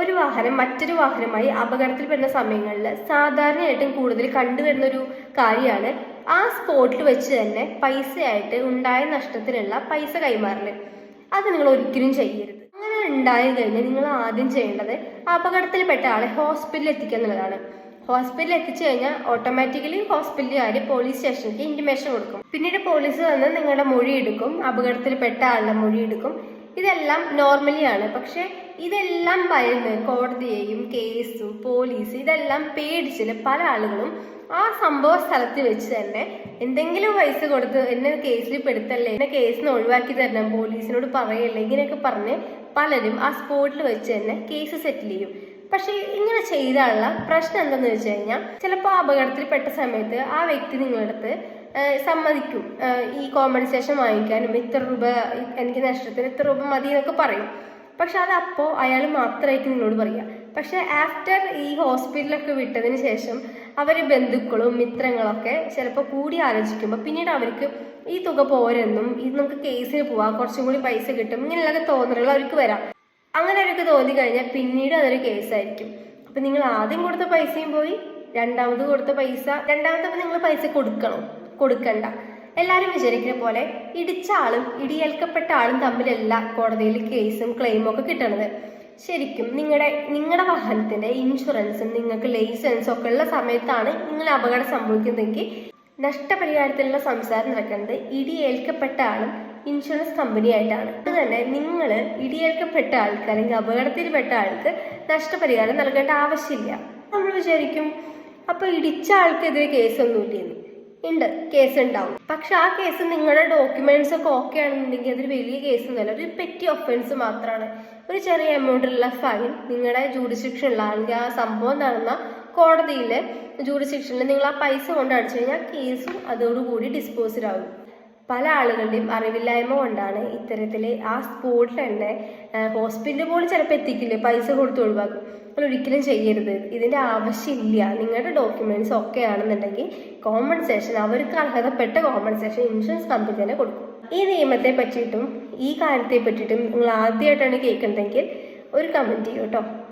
ഒരു വാഹനം മറ്റൊരു വാഹനമായി അപകടത്തിൽപ്പെടുന്ന സമയങ്ങളിൽ സാധാരണയായിട്ടും കൂടുതൽ കണ്ടുവരുന്ന ഒരു കാര്യമാണ് ആ സ്പോട്ടിൽ വെച്ച് തന്നെ പൈസയായിട്ട് ഉണ്ടായ നഷ്ടത്തിനുള്ള പൈസ കൈമാറൽ. അത് നിങ്ങൾ ഒരിക്കലും ചെയ്യരുത്. അങ്ങനെ ഉണ്ടായി കഴിഞ്ഞാൽ നിങ്ങൾ ആദ്യം ചെയ്യേണ്ടത് അപകടത്തിൽപ്പെട്ട ആളെ ഹോസ്പിറ്റലിൽ എത്തിക്കുക എന്നുള്ളതാണ്. ഹോസ്പിറ്റലിൽ എത്തിച്ചു കഴിഞ്ഞാൽ ഓട്ടോമാറ്റിക്കലി ഹോസ്പിറ്റലുകാർ പോലീസ് സ്റ്റേഷനിലേക്ക് ഇന്റിമേഷൻ കൊടുക്കും. പിന്നീട് പോലീസ് വന്ന് നിങ്ങളുടെ മൊഴി എടുക്കും അപകടത്തിൽപ്പെട്ട ആളുടെ മൊഴി എടുക്കും ഇതെല്ലാം നോർമലി ആണ്. പക്ഷെ ഇതെല്ലാം ഭയന്ന് കോടതിയെയും കേസും പോലീസ് ഇതെല്ലാം പേടിച്ചിട്ട് പല ആളുകളും ആ സംഭവ സ്ഥലത്ത് വെച്ച് തന്നെ എന്തെങ്കിലും പൈസ കൊടുത്ത് എന്നെ കേസിൽ പെടുത്തല്ലേ എന്നെ കേസിന് ഒഴിവാക്കി തരണം പോലീസിനോട് പറയല്ലേ ഇങ്ങനെയൊക്കെ പറഞ്ഞ് പലരും ആ സ്പോട്ടിൽ വെച്ച് തന്നെ കേസ് സെറ്റിൽ ചെയ്യും. പക്ഷേ ഇങ്ങനെ ചെയ്താലുള്ള പ്രശ്നം എന്താണെന്ന് വെച്ച് കഴിഞ്ഞാൽ ചിലപ്പോൾ അപകടത്തിൽപ്പെട്ട സമയത്ത് ആ വ്യക്തി നിങ്ങളുടെ അടുത്ത് ഏഹ് സമ്മതിക്കും. ഈ കോമ്പൻസേഷൻ വാങ്ങിക്കാനും ഇത്ര രൂപ എനിക്ക് നഷ്ടത്തിന് ഇത്ര രൂപ മതി എന്നൊക്കെ പറയും. പക്ഷെ അപ്പോൾ അയാൾ മാത്രമായിരിക്കും നിങ്ങളോട് പറയുക പക്ഷെ ആഫ്റ്റർ ഈ ഹോസ്പിറ്റലൊക്കെ വിട്ടതിന് ശേഷം അവർ ബന്ധുക്കളും മിത്രങ്ങളൊക്കെ ചിലപ്പോൾ കൂടി ആലോചിക്കുമ്പോൾ പിന്നീട് അവർക്ക് ഈ തുക പോരെന്നും ഇത് നമുക്ക് കേസിന് പോവാം കുറച്ചും കൂടി പൈസ കിട്ടും ഇങ്ങനെയുള്ള തോന്നലുകൾ അവർക്ക് വരാം. അങ്ങനെ അവർക്ക് തോന്നി കഴിഞ്ഞാൽ പിന്നീട് അതൊരു കേസായിരിക്കും അപ്പം നിങ്ങൾ ആദ്യം കൊടുത്ത പൈസയും പോയി രണ്ടാമത് കൊടുത്ത പൈസ രണ്ടാമത്തെ നിങ്ങൾ പൈസ കൊടുക്കണം. കൊടുക്കണ്ട. എല്ലാവരും വിചാരിക്കുന്ന പോലെ ഇടിച്ച ആളും ഇടിയേൽക്കപ്പെട്ട ആളും തമ്മിലല്ല കോടതിയിൽ കേസും ക്ലെയിമും ഒക്കെ കിട്ടണത്. ശരിക്കും നിങ്ങളുടെ നിങ്ങളുടെ വാഹനത്തിന്റെ ഇൻഷുറൻസും നിങ്ങൾക്ക് ലൈസൻസും ഒക്കെ ഉള്ള സമയത്താണ് ഇങ്ങനെ അപകടം സംഭവിക്കുന്നതെങ്കിൽ നഷ്ടപരിഹാരത്തിലുള്ള സംസാരം നടക്കുന്നത് ഇടിയേൽക്കപ്പെട്ട ആളും ഇൻഷുറൻസ് കമ്പനിയായിട്ടാണ് അത് തന്നെ നിങ്ങൾ ഇടിയേൽക്കപ്പെട്ട ആൾക്ക് അല്ലെങ്കിൽ അപകടത്തിൽപ്പെട്ട ആൾക്ക് നഷ്ടപരിഹാരം നൽകേണ്ട ആവശ്യമില്ല. നമ്മൾ വിചാരിക്കും അപ്പൊ ഇടിച്ച ആൾക്കെതിരെ കേസൊന്നുമില്ലെന്ന് ഉണ്ട്. കേസ് ഉണ്ടാവും. പക്ഷെ ആ കേസ് നിങ്ങളുടെ ഡോക്യുമെന്റ്സ് ഒക്കെ ഓക്കെ ആണെന്നുണ്ടെങ്കിൽ അതൊരു വലിയ കേസ് ഒന്നുമല്ല ഒരു പെറ്റി ഒഫൻസ് മാത്രമാണ് ഒരു ചെറിയ എമൗണ്ടിലുള്ള ഫൈൻ നിങ്ങളുടെ ജൂഡിസ്ഡിക്ഷനിലുള്ള അല്ലെങ്കിൽ ആ സംഭവം നടന്ന കോടതിയിലെ ജൂഡിസിക്ഷനിൽ നിങ്ങൾ ആ പൈസ കൊണ്ട് അടിച്ചു കഴിഞ്ഞാൽ കേസും അതോടുകൂടി ഡിസ്പോസ്ഡ് ആകും. പല ആളുകളുടെയും അറിവില്ലായ്മ കൊണ്ടാണ് ഇത്തരത്തിൽ ആ സ്പോട്ടിൽ തന്നെ ഹോസ്പിറ്റലിൽ പോലും ചിലപ്പോൾ എത്തിക്കില്ലേ പൈസ കൊടുത്ത് ഒഴിവാക്കും. നിങ്ങൾ ഒരിക്കലും ചെയ്യരുത്. ഇതിന്റെ ആവശ്യമില്ല. നിങ്ങളുടെ ഡോക്യുമെന്റ്സ് ഒക്കെ ആണെന്നുണ്ടെങ്കിൽ കോമ്പൻസേഷൻ അവർക്ക് അർഹതപ്പെട്ട കോമ്പൻസേഷൻ ഇൻഷുറൻസ് കമ്പനി തന്നെ കൊടുക്കും. ഈ നിയമത്തെ പറ്റിയിട്ടും ഈ കാര്യത്തെ പറ്റിയിട്ടും നിങ്ങൾ ആദ്യമായിട്ടാണ് കേൾക്കുന്നതെങ്കിൽ ഒരു കമന്റ് ചെയ്യൂ കേട്ടോ